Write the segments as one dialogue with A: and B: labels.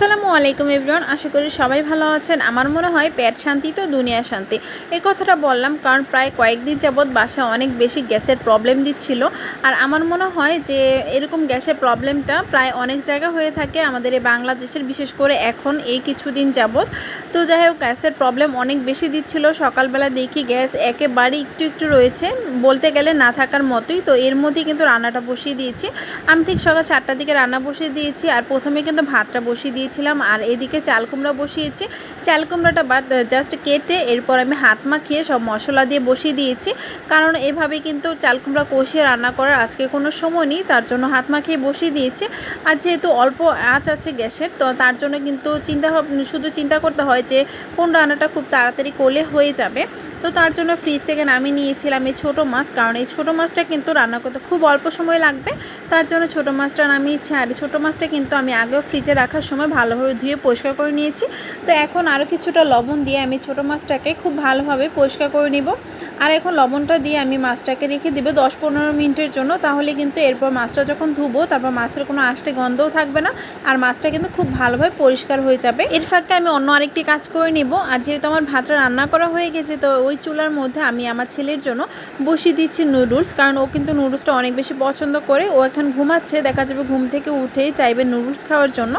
A: আসসালামু আলাইকুম এভরিওয়ান, আশা করি সবাই ভালো আছেন। আমার মনে হয় পেট শান্তি তো দুনিয়া শান্তি। এই কথাটা বললাম কারণ প্রায় কয়েকদিন যাবৎ বাসা অনেক বেশি গ্যাসের প্রবলেম দিচ্ছিল। আর আমার মনে হয় যে এরকম গ্যাসের প্রবলেমটা প্রায় অনেক জায়গা হয়ে থাকে আমাদের এই বাংলাদেশের, বিশেষ করে এখন এই কিছুদিন যাবৎ। তো যাই হোক, গ্যাসের প্রবলেম অনেক বেশি দিচ্ছিল। সকালবেলা দেখি গ্যাস একেবারে একটু একটু রয়েছে, বলতে গেলে না থাকার মতোই। তো এর মধ্যেই কিন্তু রান্নাটা বসিয়ে দিয়েছি। আমি ঠিক সকাল চারটার দিকে রান্না বসিয়ে দিয়েছি আর প্রথমে কিন্তু ভাতটা বসিয়ে দিয়েছিলাম আর এদিকে চাল কুমড়া বসিয়েছি। চাল কুমড়াটা বাদ জাস্ট কেটে এরপর আমি হাত মাখিয়ে সব মশলা দিয়ে বসিয়ে দিয়েছি। কারণ এভাবে কিন্তু চাল কুমড়া কষিয়ে রান্না করার আজকে কোনো সময় নেই, তার জন্য হাত মাখিয়ে বসিয়ে দিয়েছি। আর যেহেতু অল্প আঁচ আছে গ্যাসের, তো তার জন্য কিন্তু চিন্তা শুধু চিন্তা করতে হয় যে কোন রান্নাটা খুব তাড়াতাড়ি করলে হয়ে যাবে। তো তার জন্য ফ্রিজ থেকে নামিয়ে নিয়েছিলাম এই ছোটো মাছ, কারণ এই ছোটো মাছটা কিন্তু রান্না করতে খুব অল্প সময় লাগবে। তার জন্য ছোটো মাছটা নামিয়েছি, আর এই ছোটো মাছটা কিন্তু আমি আগেও ফ্রিজে রাখার সময় ভালোভাবে ধুয়ে পরিষ্কার করে নিয়েছি। তো এখন আরও কিছুটা লবণ দিয়ে আমি ছোটো মাছটাকে খুব ভালোভাবে পরিষ্কার করে নিব। আর এখন লবণটা দিয়ে আমি মাছটাকে রেখে দিব দশ পনেরো মিনিটের জন্য, তাহলে কিন্তু এরপর মাছটা যখন ধুবো, তারপর মাছের কোনো আষ্টে গন্ধও থাকবে না, আর মাছটা কিন্তু খুব ভালোভাবে পরিষ্কার হয়ে যাবে। এর ফাঁকে আমি অন্য আরেকটি কাজ করে নেব, আর যেহেতু আমার ভাতটা রান্না করা হয়ে গেছে, তো ওই চুলার মধ্যে আমি আমার ছেলের জন্য বসিয়ে দিচ্ছি নুডলস, কারণ ও কিন্তু নুডলসটা অনেক বেশি পছন্দ করে, ও এখন ঘুমাচ্ছে, দেখা যাবে ঘুম থেকে উঠেই চাইবে নুডলস খাওয়ার জন্য।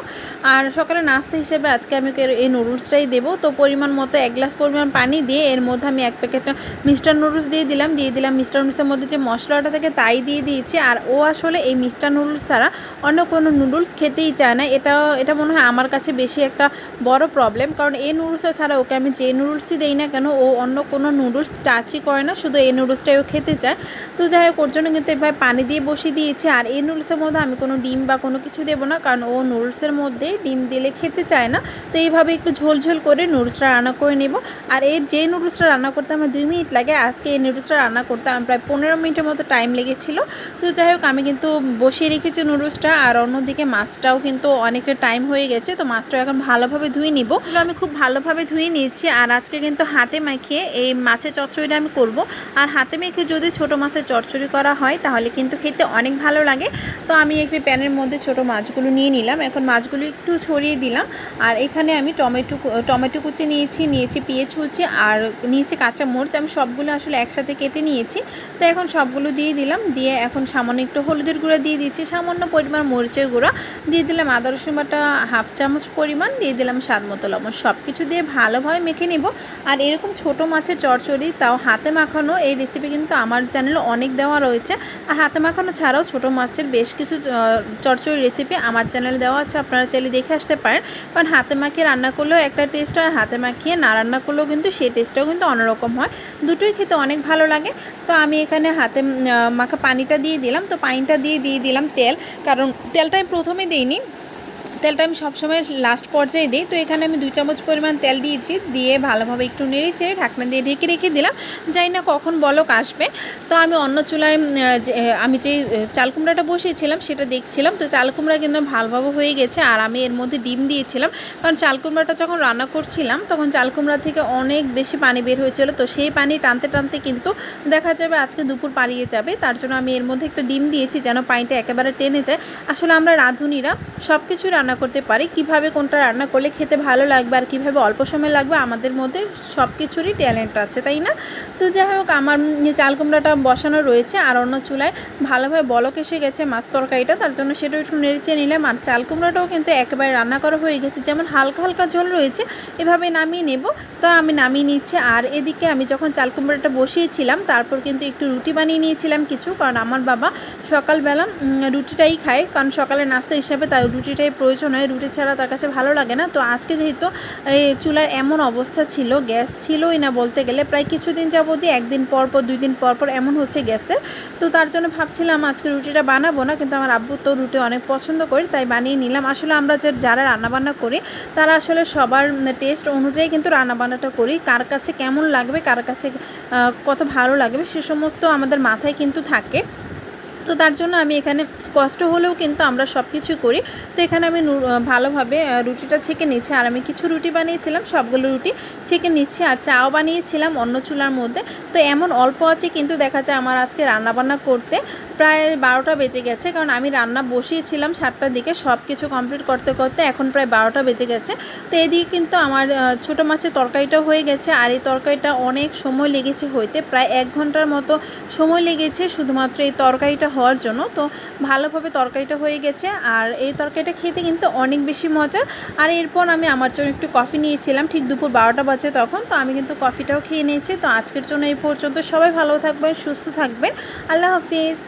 A: আর সকালে নাস্তা হিসেবে আজকে আমি এই নুডলসটাই দেবো, তো পরিমাণ মতো এক গ্লাস পরিমাণ পানি দিয়ে এর মধ্যে আমি এক প্যাকেট মিস্টার নুডলস দিয়ে দিলাম দিয়ে দিলাম মিস্টার নুডলসের মধ্যে যে মশলাটা থাকে তাই দিয়ে দিয়েছি। আর ও আসলে এই মিস্টার নুডলস ছাড়া অন্য কোনো নুডলস খেতেই চায় না। এটা এটা মনে হয় আমার কাছে বেশি একটা বড় প্রবলেম কারণ এই নুডলসটা ছাড়া ওকে আমি যে নুডলসই দেই না কেন, ও অন্য কোনো নুডলস টাচই করে না, শুধু এই নুডলসটাই ও খেতে চায়। তো যাই হোক, ওর জন্য কিন্তু এভাবে পানি দিয়ে বসিয়ে দিয়েছি। আর এই নুডলসের মধ্যে আমি কোনো ডিম বা কোনো কিছু দেবো না, কারণ ও নুডলসের মধ্যে ডিম দিলে খেতে চায় না। তো এইভাবে একটু ঝোল ঝোল করে নুডলসটা রান্না করে নেব। আর এই যে নুডলসটা রান্না করতে আমার দুই মিনিট লাগে আজকে এই নুডলসটা রান্না করতে আমার প্রায় পনেরো মিনিটের মতো টাইম লেগেছিল। তো যাই হোক আমি কিন্তু বসিয়ে রেখেছি নুডলসটা, আর অন্যদিকে মাছটাও কিন্তু অনেকটা টাইম হয়ে গেছে, তো মাছটাও এখন ভালোভাবে ধুয়ে নিব। তো আমি খুব ভালোভাবে ধুয়ে নিয়েছি, আর আজকে কিন্তু হাতে মাখিয়ে এই মাছের চচ্চড়িটা আমি করব। আর হাতে মেখে যদি ছোট মাছের চচ্চড়ি করা হয়, তাহলে কিন্তু খেতে অনেক ভালো লাগে। তো আমি একটি প্যানের মধ্যে ছোট মাছগুলো নিয়ে নিলাম। এখন মাছগুলো একটু ছড়িয়ে দিলাম। আর এখানে আমি টমেটো টমেটো কুচি নিয়েছি নিয়েছি পেঁয়াজ কুচি, আর নিয়েছি কাঁচা মরিচ। আমি সবগুলো আসলে একসাথে কেটে নিয়েছি। তো এখন সবগুলো দিয়ে দিলাম। দিয়ে এখন সামান্য একটু হলুদের গুঁড়া দিয়ে দিয়েছি সামান্য পরিমাণ মরিচের গুঁড়া। দিয়ে দিলাম আদা রসুন বাটা হাফ চামচ পরিমাণ। দিয়ে দিলাম স্বাদ মতো লবণ। সব কিছু দিয়ে ভালোভাবে মেখে নিব। আর এরকম ছোট মাছের চচ্চড়ি, তাও হাতে মাখানো, এই রেসিপি কিন্তু আমার চ্যানেলে অনেক দেওয়া রয়েছে। আর হাতে মাখানো ছাড়াও ছোট মাছের বেশ কিছু চ- চচ্চড়ি রেসিপি আমার চ্যানেলে দেওয়া আছে। আপনারা চাইলে দেখে আসতে পারেন। কারণ হাতে মাখিয়ে রান্না করলেও একটা টেস্ট হয়। হাতে মাখিয়ে না রান্না করলেও কিন্তু সেই টেস্টটাও কিন্তু অন্যরকম হয়। দুটোই খেতে অনেক ভালো লাগে। তো আমি এখানে হাতে মাখা পানিটা দিয়ে দিলাম। তো পানিটা দিয়ে দিয়ে দিলাম তেল। কারণ তেলটা আমি প্রথমে দিইনি। তেলটা আমি সবসময় লাস্ট পর্যায়ে দিই। তো এখানে আমি দুই চামচ পরিমাণ তেল দিয়েছি, দিয়ে ভালোভাবে একটু নেড়েছে ঢাকনা দিয়ে ঢেকে রেখে দিলাম। যাই না কখন বলক আসবে। তো আমি অন্য চুলায় আমি যে চাল কুমড়াটা বসিয়েছিলাম সেটা দেখছিলাম। তো চাল কুমড়া কিন্তু ভালোভাবে হয়ে গেছে, আর আমি এর মধ্যে ডিম দিয়েছিলাম। কারণ চাল কুমড়াটা যখন রান্না করছিলাম, তখন চাল কুমড়া থেকে অনেক বেশি পানি বের হয়েছিল। তো সেই পানি টানতে টানতে কিন্তু দেখা যাবে আজকে দুপুর পাড়িয়ে যাবে। তার জন্য আমি এর মধ্যে একটা ডিম দিয়েছি যেন পানিটা একেবারে টেনে যায়। আসলে আমরা রাঁধুনিরা সব কিছু রান্না করতে পারি, কীভাবে কোনটা রান্না করলে খেতে ভালো লাগবে আর কীভাবে অল্প সময় লাগবে, আমাদের মধ্যে সব কিছুরই ট্যালেন্ট আছে, তাই না? তো যাই হোক, আমার চাল কুমড়াটা বসানো রয়েছে আর অন্য চুলায় ভালোভাবে বলক এসে গেছে মাছ তরকারিটা, তার জন্য সেটা একটু নেড়েচে নিলাম। আর চাল কুমড়াটাও কিন্তু একেবারে রান্না করা হয়ে গেছে, যেমন হালকা হালকা ঝোল রয়েছে, এভাবে নামিয়ে নেব। তো আমি নামিয়ে নিচ্ছি, আর এদিকে আমি যখন চাল কুমড়াটা বসিয়েছিলাম, তারপর কিন্তু একটু রুটি বানিয়ে নিয়েছিলাম কিছু, কারণ আমার বাবা সকালবেলা রুটিটাই খায়, কারণ সকালে নাস্তা হিসাবে তার রুটিটাই প্রয়োজন হয় রুটি ছাড়া তার কাছে ভালো লাগে না। তো আজকে যেহেতু এই চুলার এমন অবস্থা ছিল, গ্যাস ছিলই না বলতে গেলে, প্রায় কিছুদিন যাবতই একদিন পর পর দুই দিন পর পর এমন হচ্ছে গ্যাসের। তো তার জন্য ভাবছিলাম আজকে রুটিটা বানাবো না, কিন্তু আমার আব্বু তো রুটি অনেক পছন্দ করে, তাই বানিয়ে নিলাম। আসলে আমরা যে যারা রান্নাবান্না করি, তারা আসলে সবার টেস্ট অনুযায়ী কিন্তু রান্নাবান্নাটা করি, কার কাছে কেমন লাগবে, কার কাছে কত ভালো লাগবে, সে সমস্ত আমাদের মাথায় কিন্তু থাকে। তো তার জন্য আমি এখানে কষ্ট হলেও কিন্তু আমরা সব কিছু করি। তো এখানে আমি ভালোভাবে রুটিটা ছেঁকে নিচ্ছি। আর আমি কিছু রুটি বানিয়েছিলাম, সবগুলো রুটি ছেঁকে নিচ্ছি আর চাও বানিয়েছিলাম অন্য চুলার মধ্যে। তো এমন অল্প আছে কিন্তু দেখা যায় আমার আজকে রান্নাবান্না করতে প্রায় বারোটা বেজে গেছে, কারণ আমি রান্না বসিয়েছিলাম সাতটার দিকে সব কিছু কমপ্লিট করতে করতে এখন প্রায় বারোটা বেজে গেছে। তো এদিকে কিন্তু আমার ছোটো মাছের তরকারিটা হয়ে গেছে, আর এই তরকারিটা অনেক সময় লেগেছে হইতে, প্রায় এক ঘণ্টার মতো সময় লেগেছে শুধুমাত্র এই তরকারিটা হওয়ার জন্য। তো ভালোভাবে তরকারিটা হয়ে গেছে, আর এই তরকারিটা খেতে কিন্তু অনেক বেশি মজার। আর এরপর আমি আমার জন্য একটু কফি নিয়েছিলাম, ঠিক দুপুর বারোটা বাজে তখন, তো আমি কিন্তু কফিটাও খেয়ে নিয়েছি। তো আজকের জন্য এই পর্যন্ত সবাই ভালো থাকবেন, সুস্থ থাকবেন। আল্লাহ হাফিজ।